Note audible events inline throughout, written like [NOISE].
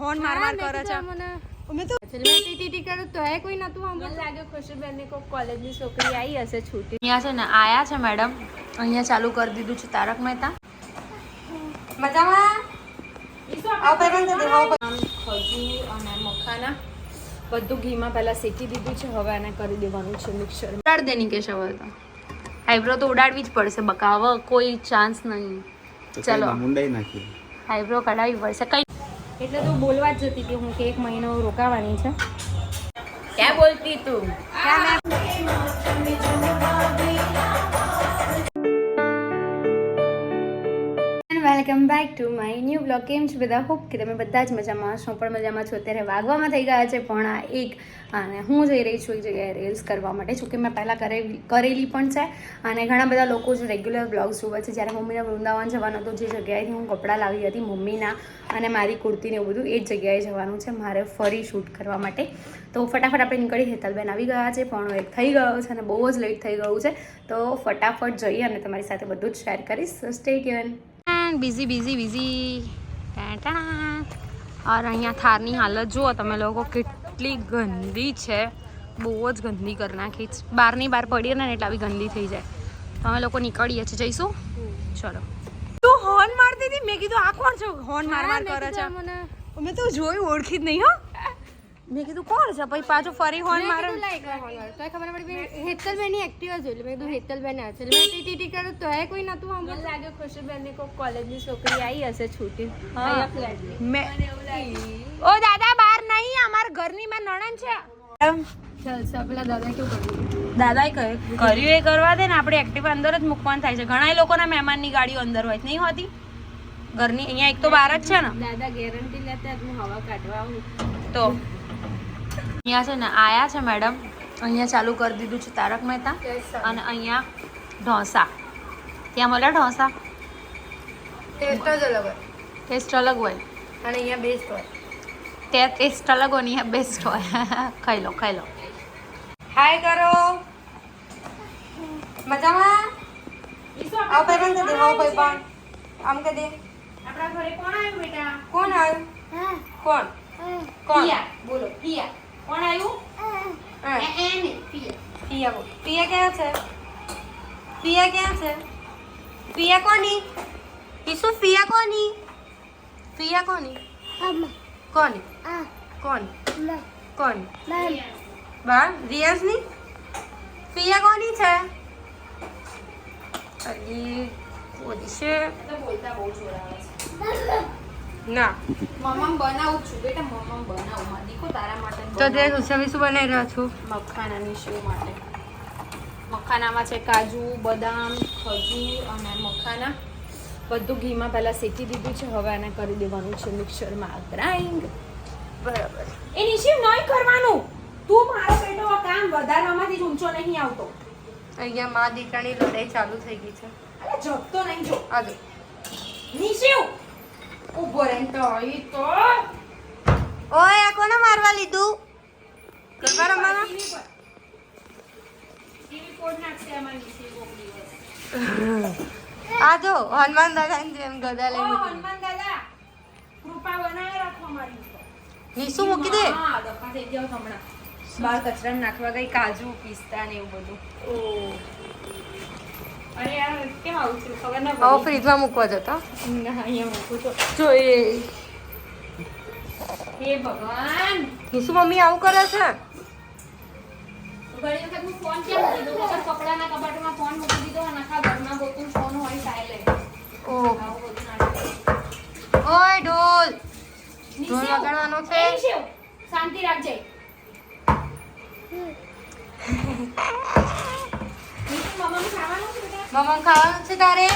Horn માર માર કરે છે. અમે તો અહીંયા છે ને આયા છે મેડમ. અહીંયા ચાલુ કરી દીધું છે તારક મહેતા. મજામાં? આવો તો ખજૂર અને મખાના બધું ઘીમાં પહેલા શેકી દીધું છે હવે આને કરી દેવાનું છે મિક્સર. ઉડાડ દે નિકેશ હવે તો. આઈબ્રો તો ઉડાડવી જ પડશે બકા. હવે કોઈ ચાન્સ નહીં. ચલો. મુંડાઈ નાખી આઈબ્રો કઢાવી પડશે. કઈ એટલે તું બોલવા જ જતી હતી. હું કે એક મહિનો રોકાવાની છે. ક્યાં બોલતી તું? Welcome back to my new blog. કેમ છે બધા? હોપ કે તમે બધા જ મજામાં છો પણ મજામાં છો અત્યારે વાગવામાં થઈ ગયા છે પણ આ એક. અને હું જઈ રહી છું એક જગ્યાએ રીલ્સ કરવા માટે જોકે મેં પહેલાં કરેલી પણ છે. અને ઘણા બધા લોકો જે રેગ્યુલર બ્લોગ્સ જોવે છે. જ્યારે મમ્મીને વૃંદાવન જવાનું હતું, જે જગ્યાએથી હું કપડાં લાવી હતી મમ્મીના અને મારી કુર્તીને એવું બધું, એ જ જગ્યાએ જવાનું છે. મારે ફરી શૂટ કરવા માટે. તો ફટાફટ આપણે નીકળી. હેતલબેન આવી ગયા છે. પણ એક થઈ ગયો છે અને બહુ જ લેટ થઈ ગયું છે. તો ફટાફટ જઈએ અને તમારી સાથે બધું જ શેર કરીશ. Stay tune busy busy busy. ઓર અહીંયા થારની હાલત જુઓ તમે લોકો કેટલી ગંદી છે. બહુ જ ગંદી કરી નાખી. છે. બહારની બહાર પડીએ ને એટલે આવી ગંદી થઈ જાય. તો અમે લોકો નીકળીએ છીએ. જઈશું? ચલો. તું હોર્ન મારતી હતી? મેં કીધું આ કોણ છે? હોર્ન માર માર કરે છે. મેં તો જોયું ઓળખી જ નહીં હો. મેં કીધું કોણ છે? પછી પાછું ફરી હોર્ન મારે. મને લાગે ખુશીબેનની કોઈ કોલેજની છોકરી આવી હશે છૂટી. હા. મેં ઓ દાદા બહાર નહીં અમાર ઘરની મેં નણંદ છે. દાદાએ કહ્યું કર્યું એ કરવા દે ને આપણે એક્ટિવા અંદર જ મૂકવાનું થાય છે. ઘણા લોકોના મહેમાનની ગાડીઓ અંદર હોય નહીં હોતી? ઘરની અહીંયા એક તો બહાર જ છે ને. દાદા ગેરંટી લેતા હું હવા કાઢવા આવું. તો અહીંયા છે ને આયા છે મેડમ. અહીંયા ચાલુ કરી દીધું છે તારક મહેતા અને અહીંયા ઢોસા. ત્યાં મળે ઢોસા? ટેસ્ટ જ અલગ હોય. ટેસ્ટ અલગ હોય. અને અહીંયા બેસ્ટ હોય. ત્યાં ટેસ્ટ અલગ હોય અહીંયા બેસ્ટ હોય. [LAUGHS] ખાઈ લો ખાઈ લો. હાય કરો મજામાં? આવો પણ કદી દેખાવો ભાઈ પણ. આમ કદી આપણા ઘરે કોણ આવ્યું બેટા? કોણ આવ્યું? કોણ? કોણ? બોલો પિયા. કોણ આવ્યું પિયા. પિયા ક્યાં છે? પિયા ક્યાં છે? પિયા કોની? ઈસુ પિયા કોની? પિયા કોની? કોની? કોની? કોની? બા રિયાઝની? પિયા કોની છે? અલી કોની છે. બોલતા બહુ જોરાવે છે. ના. મમ્મા બનાવું છું. બેટા મમ્મા બનાવું. માં દીકો તારા માટે તો તે. ગુસ્સા શું બનાવી રહ્યો છું? મખાનાની શેવ માટે. મખાનામાં છે કાજુ બદામ ખજૂર અને મખાના. બધું ઘીમાં પહેલાં શેકી દીધું છે. હવે આને કરી દેવાનું છે મિક્સરમાં ગ્રાઇન્ડ. બરાબર. એ નિશિવ નહીં કરવાનું. તું મારો બેટો આ કામ વધારવામાંથી ઊંચો નહીં આવતો. અહીંયા મા દીકરાની લડાઈ ચાલુ થઈ ગઈ છે. અરે જપતો નહીં જો. આગળ. નિશિવ ઊભો રહે તો ઈ તો ઓય આ કોને મારવા લીધું? ગરબા રમવાના ટીવી કોડ નાખશે અમારી નિશિવ કોક આ જો હનુમાન દાદા ને જેમ ગદા ઓ લઈ મૂકી. હનુમાન દાદા કૃપા બનાવી રાખો મારી નીસુ મૂકી દે? હા દફા થઈ જાવ હમણાં. બાર કચરા નાખવા ગઈ કાજુ પિસ્તા ને એવું બધું. અરે યાર કેમ આવું છું ખબર ના હવે ફ્રીજમાં મૂકવા જતો. જો હે ભગવાન! શું મમ્મી આવું કરે છે? ઘણી વખત હું ફોન કેમ મૂકી દઉં વખત કપડાના કબાટમાં ફોન મૂકી દીધો અને આખા ઘરમાં ગોતું ફોન હોય ના કરે. ઓય ઢોલ. ઢોલ વગાડવાનો છે? શાંતિ રાખજે. મમ્માનું ખાવાનું મમ્મા ખાવાનું છે તારે?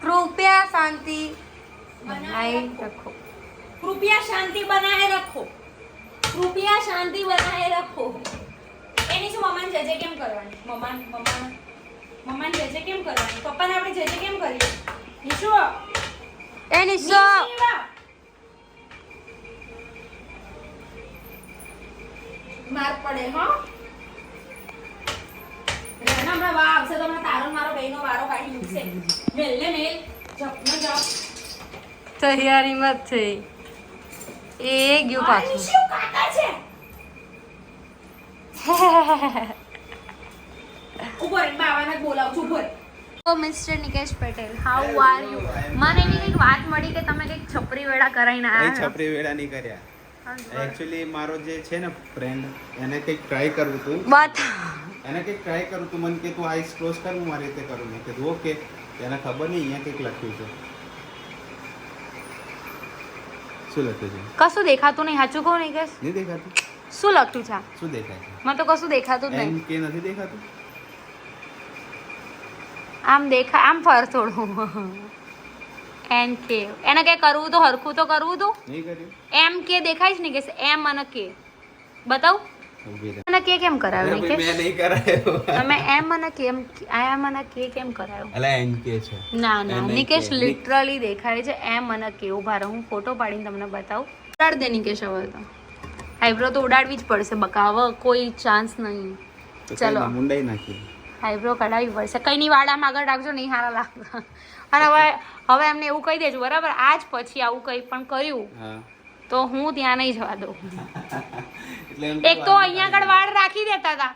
કૃપયા શાંતિ બનાવી રખો. કૃપયા શાંતિ બનાએ રખો. કૃપયા શાંતિ બનાએ રખો. એની શું મમ્માને જજે કેમ કરવાની? મમ્મા મમ્મા મમ્માને જજે કેમ કરવાની? પપ્પાને આપણે જજે કેમ કરીએ? નિશુ? એ નિશુ! માર પડે હા. રેના હમણાં વા આવશે તો હમણાં તારો મારો બેયનો વારો કાઢી મૂકશે. મેલ ને મેલ. જપ જપ. તૈયારીમાં જ થઈ. એ ગયું પાછું. ઓ mister Nikesh Patel how are you મને એની કંઈક વાત મળી કે તમે કંઈક છપરી વેળા કરાઈને આવ્યા છપરી વેળા નહીં કર્યા. એકચ્યુઅલી મારો જે છે ને ફ્રેન્ડ એને કંઈક ટ્રાય કરવું હતું. બત એને કંઈક ટ્રાય કરું તું મને કે તું આઈસ ક્લોઝ કર હું મારી રીતે કરું. મેં કીધું ઓકે એને ખબર નહીં અહીંયા કંઈક લખ્યું છે. શું લખ્યું છે? કશું દેખાતું નહીં. સાચું કહું નિકેશ નહીં દેખાતું? શું લખતું છે? શું દેખાય છે? મને તો કશું દેખાતું જ નહીં. કે નથી દેખાતું? આમ દેખા આમ ફર થોડું. એન કે. એને કે કરવું તો હરખું તો કરવું તો? નહીં કર્યું. એમ કે દેખાય છે ને કે એમ અને કે. બતાવ? અને કે કેમ કરાવ્યું નિકેશ? મેં નહીં કરાયો. તમે એમ મને કેમ આ મને કે કેમ કરાયો? અલા એમ કે છે. ના ના નિકેશ લિટરલી દેખાય છે એમ મને કે ઊભા રહું હું ફોટો પાડીને તમને બતાવું. ઉડાડ દે નિકેશ હવે તો. આઈબ્રો તો ઉડાડવી જ પડશે બકાવ કોઈ ચાન્સ નહીં. ચલો. મુંડાઈ નાખી. આઈબ્રો કઢાવી પડશે. કઈ ની વાડામાં આગળ રાખજો નહીં સારા લાગતા. અને હવે હવે એમને એવું કહી દેજો બરાબર? આજ પછી આવું કંઈ પણ કર્યું. હા. તો હું ત્યાં નહીં જવા દઉં. એક તો અહીંયા આગળ વાળ રાખી દેતા હતા.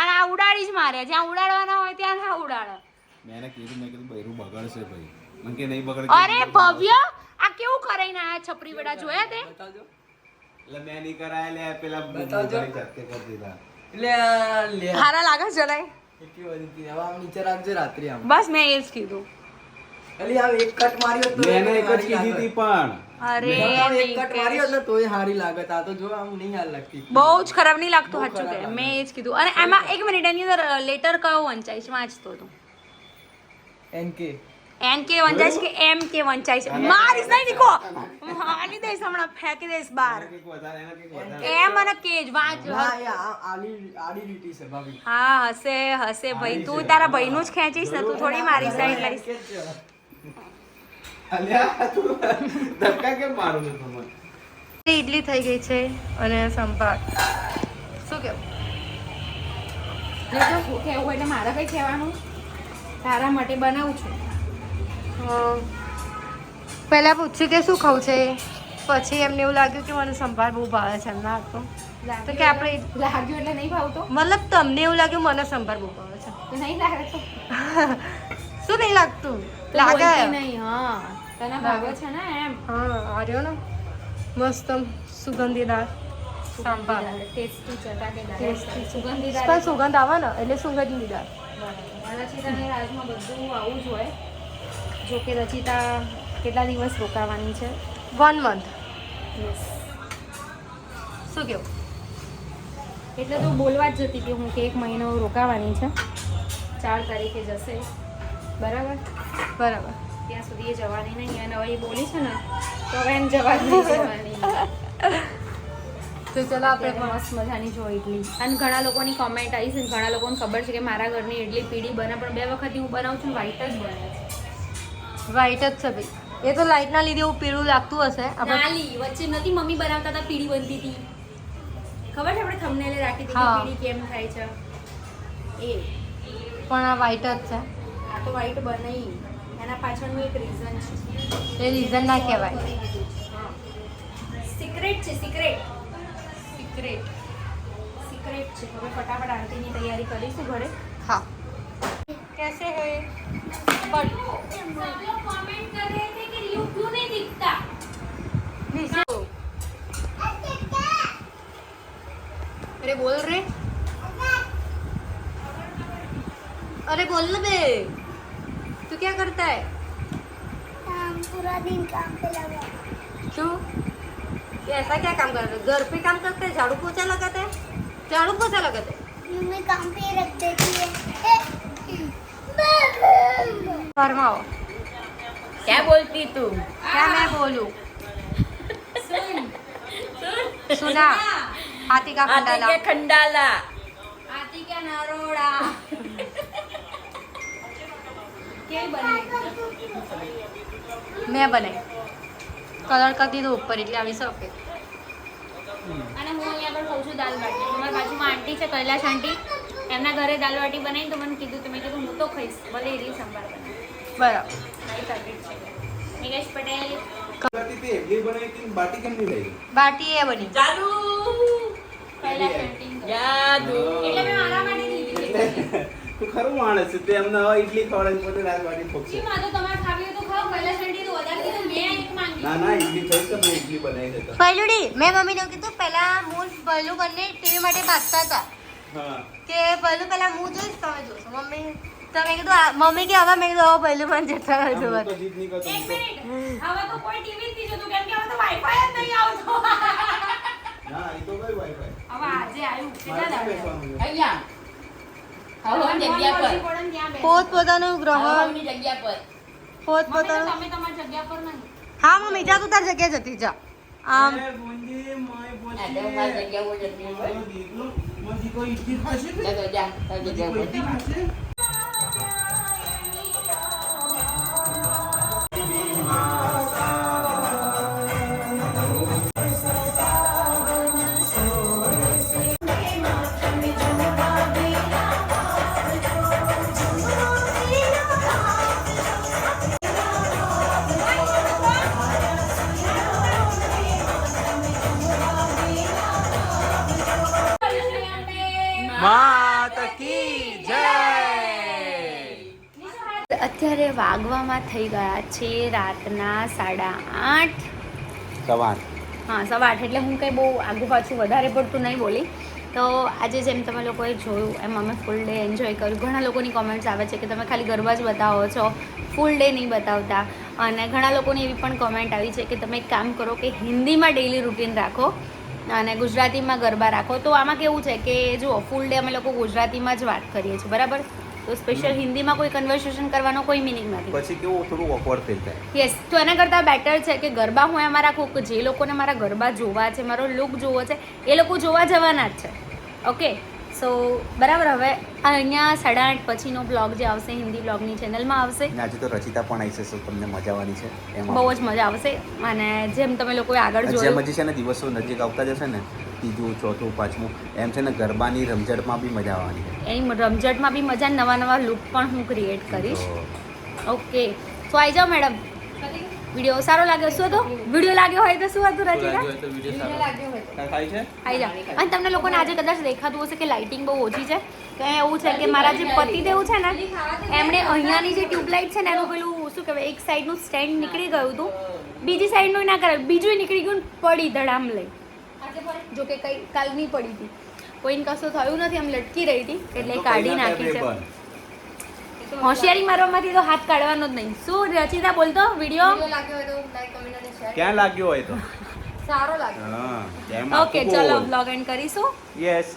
અને આ ઉડાડી જ માર્યા જ્યાં ઉડાડવાના હોય ત્યાં ના ઉડાડે. મેં કીધું મેં કીધું બૈરું બગડશે ભાઈ. મને કે નહીં બગડે અરે ભવ્ય! આ કેવું કરાઈને આયા છપરી વેડા જોયા તે? એટલે મેં નહીં કરાય લે પેલા બતાવજો. જાતે કરી દીધા. એટલે લે. હારા લાગે છે જરાય. એટલી બધી હતી. હવે આમ નીચે રાખજે રાત્રે આમ. બસ મેં એ જ કીધું. એટલે આ એક કટ માર્યો તો મેં એક જ કીધી હતી પણ. અરે એક કટ નિકેશ. માર્યો તોય હારી લાગત આ તો જો આમ નહીં હાર લાગતી. બહુ જ ખરાબ નહીં લાગતું સાચું કે. મેં એ જ કીધું. અને એમાં એક મિનિટ એની અંદર લેટર કયો વંચાય છે? વાંચતો હતો એન કે એન કે વંચાય છે કે એમ કે વંચાય છે? મારીશ નહીં નીકો મારી દઈશ હમણાં ફેંકી દઈશ બહાર. એમ અને કે જ વાંચ હા હશે હશે ભાઈ. તું તારા ભાઈનું જ ખેંચીશ ને તું થોડી મારી સાઈડ લઈશ. ઇડલી થઈ ગઈ છે અને સંભાર. શું કેવું? એટલે મારે કંઈ કહેવાનું? તારા માટે બનાવું છું. પહેલાં પૂછ્યું કે શું ખાવું છે? પછી એમને એવું લાગ્યું કે મને સંભાર બહુ ભાવે છે એમના હાથનો તો કે આપણે લાગ્યું એટલે નહીં ભાવતો? મતલબ તમને એવું લાગ્યું મને સંભાર બહુ ભાવે છે. નહીં લાગે [LAUGHS] શું નહીં લાગતું? લાગે નહીં હા. તને ભાગો છે ને એમ? હા આર્યો ને. મસ્ત સુગંધીદાર સાંભાર ટેસ્ટી ચટાકેદાર ટેસ્ટી સુગંધીદાર પણ સુગંધ આવે ને એટલે સુગંધીદાર. રચિતાને રાજમાં બધું આવું જ હોય. જો કે રચિતા કેટલા દિવસ રોકાવાની છે? વન મંથ યસ શું કેવું? એટલે તો બોલવા જ જતી કે હું કે એક મહિનો રોકાવાની છે. ચાર તારીખે જશે. બરાબર? બરાબર. ત્યાં સુધી એ જવાની નહીં અને હવે એ બોલી છે ને તો હવે એમ જવાની જવાની તો ચલો આપણે મસ્ત મજાની જો ઇડલી અને ઘણા લોકોની કોમેન્ટ આવી છે ઘણા લોકોને ખબર છે કે મારા ઘરની ઇડલી પીળી બને પણ બે વખત હું બનાવું છું વ્હાઈટ જ બને છે. વ્હાઈટ જ છે ભાઈ. એ તો લાઇટના લીધે એવું પીળું લાગતું હશે. આપણે વચ્ચે નથી મમ્મી બનાવતા હતા પીળી બનતી હતી. ખબર છે આપણે થંબનેલે રાખી કે પીળી કેમ થાય છે? એ. પણ આ વ્હાઈટ જ છે. આ તો વ્હાઈટ બને એના પાછળનું એક રીઝન છે એ રીઝન ના કહેવાય સિક્રેટ છે સિક્રેટ સિક્રેટ સિક્રેટ છે હવે ફટાફટ આરતીની તૈયારી કરીશું ઘરે હા कैसे है सब लोग कमेंट कर रहे थे कि रियू क्यों नहीं दिखता अरे बोल रे अरे बोल ना बे तू क्या करता है काम पूरा दिन काम पे लगा क्यों ये ऐसा क्या काम कर रहे घर पे काम करते हैं झाड़ू पोछा लगाते? हैं झाड़ू पोछा लगाते? हैं मम्मी काम पे रख देती है। फरमाओ। क्या बोलती तू? क्या मैं बोलूं? सुना। हाथी का खंडाला। खंडाला। आती क्या नरोड़ा। કેવી બની? મેં બનાવી કલર કરી દીધો ઉપર એટલે આવી શકે. અને હું અહીંયા પણ કહું છું દાલ બાટી. અમારા બાજુમાં આંટી છે કૈલાશ આંટી. એમના ઘરે દાલ બાટી બનાવી તો મને કીધું તમે કીધું હું તો ખાઈશ ભલે ઇડલી સંભાળ બનાવી બરાબર. મારી છે. નિકેશ પટેલ. બનાવી બાટી કેમ નહીં લઈ બાટી એ બની. પહેલા painting કરો. જાદુ. એટલે મેં મારા. તું ખરું માણસ છે તે હવે ઇડલી ખવડાવી પોતે બાટી ફોકશે જી, માં તો તમારે ખાવી હોય તો ખાઓ. પહેલા પેન્ટિંગ તો વધારે કીધું, મેં એક માંગી. ના ના ઇડલી થઈ તો મેં ઇડલી બનાવી દેતા. પહેલુડી મેં મમ્મીને કીધું પહેલા હું પહેલું બંને ટીવી માટે ભાગતા હતા. હા. કે પહેલું પહેલા હું જોઈશ તમે જોશો. મમ્મી તમે કીધું આ- મમ્મી કે હવે મેં કીધું હવે પહેલું પણ જતા નહીં કરતો એક મિનિટ. હવે તો કોઈ ટીવી જ નહીં જોતું કેમ કે હવે તો વાઈફાઈ જ નહીં આવતો. ના એ તો કઈ વાઈફાઈ હવે આજે આવ્યું કેટલા દાડા? અહીંયા હવાની જગ્યા પર પડે ને ત્યાં બેસો. પોત પોતાનું ગ્રહણ. હવાની જગ્યા પર. પોત પોતાનું તમે તમારી જગ્યા પર નહીં. હા મમ્મી જા તું તાર જગ્યાએ જતી જા. આમ. જગ્યા વાગવામાં થઈ ગયા છે રાતના સાડા આઠ. સવાર. હા સવા આઠ. એટલે હું કંઈ બહુ આગુ પાછું વધારે પડતું નહીં બોલી. તો આજે જેમ તમે લોકોએ જોયું એમ અમે ફૂલ ડે એન્જોય કર્યું. ઘણા લોકોની કોમેન્ટ્સ આવે છે કે તમે ખાલી ગરબા જ બતાવો છો. ફૂલ ડે નહીં બતાવતા. અને ઘણા લોકોની એવી પણ કોમેન્ટ આવી છે કે તમે એક કામ કરો કે હિન્દીમાં ડેઈલી રૂટીન રાખો અને ગુજરાતીમાં ગરબા રાખો. તો આમાં કેવું છે કે જુઓ ફૂલ ડે અમે લોકો ગુજરાતીમાં જ વાત કરીએ છીએ. બરાબર? તો સ્પેશિયલ હિન્દીમાં કોઈ કન્વર્સેશન કરવાનો કોઈ મિનિંગ નથી. પછી કેવું થોડું ઓકવર્ડ થઈ જાય. યસ તો એના કરતાં બેટર છે કે ગરબા હું એમાં રાખું જે લોકોને મારા ગરબા જોવા છે મારો લુક જોવો છે એ લોકો જોવા જવાના જ છે. ઓકે સો બરાબર હવે અહીંયા સાડા આઠ પછીનો બ્લોગ જે આવશે હિન્દી બ્લોગની ચેનલમાં આવશે. આજે તો રચિતા પણ આવી છે સો તમને મજા આવવાની છે. બહુ જ મજા આવશે. અને જેમ તમે લોકોએ આગળ જેમ જોયું હજી છે ને દિવસો નજીક આવતા જશે ને ત્રીજું ચોથું પાંચમું. એમ છે ને ગરબાની રમઝટમાં બી મજા આવવાની એની રમઝટમાં બી મજા નવા નવા લુક પણ હું ક્રિએટ કરીશ. ઓકે સો આવી જાઓ મેડમ વીડિયો સારો લાગ્યો શું હતો? વીડિયો લાગ્યો હોય તો શું હતું રચિતા આવી જાઓ. અને તમને લોકોને આજે કદાચ દેખાતું હશે કે લાઇટિંગ બહુ ઓછી છે. કે એવું છે કે મારા જે પતિદેવ છે ને એમણે અહીંયાની જે ટ્યુબલાઇટ છે ને એનું પેલું શું કહેવાય એક સાઈડનું સ્ટેન્ડ નીકળી ગયું હતું. બીજી સાઈડનું ના કરે બીજું નીકળી ગયું ને પડી ધડામ લઈ. જો કે કઈ કાલની પડી હતી. કોઈને કશું થયું નથી આમ લટકી રહી હતી એટલે કાઢી નાખી છે. હોશિયારી મારવામાંથી તો હાથ કાઢવાનો જ નહીં. શું રચિતા બોલતો વીડિયો? ક્યાં લાગ્યો હોય તો? સારો લાગ્યો. ઓકે ચલો બ્લોગ એન્ડ કરીશું. યસ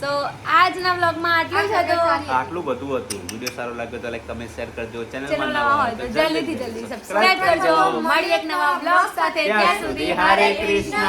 સો આજના બ્લોગમાં આટલું જ હતું? આટલું બધું હતું. વીડિયો સારો લાગ્યો તો લાઈક કમેન્ટ શેર કરજો. ચેનલ ચેનલમાં નવા હોય તો જલ્દીથી જલ્દી સબસ્ક્રાઇબ કરજો. મળી એક નવા બ્લોગ સાથે. ત્યાં સુધી હરે કૃષ્ણ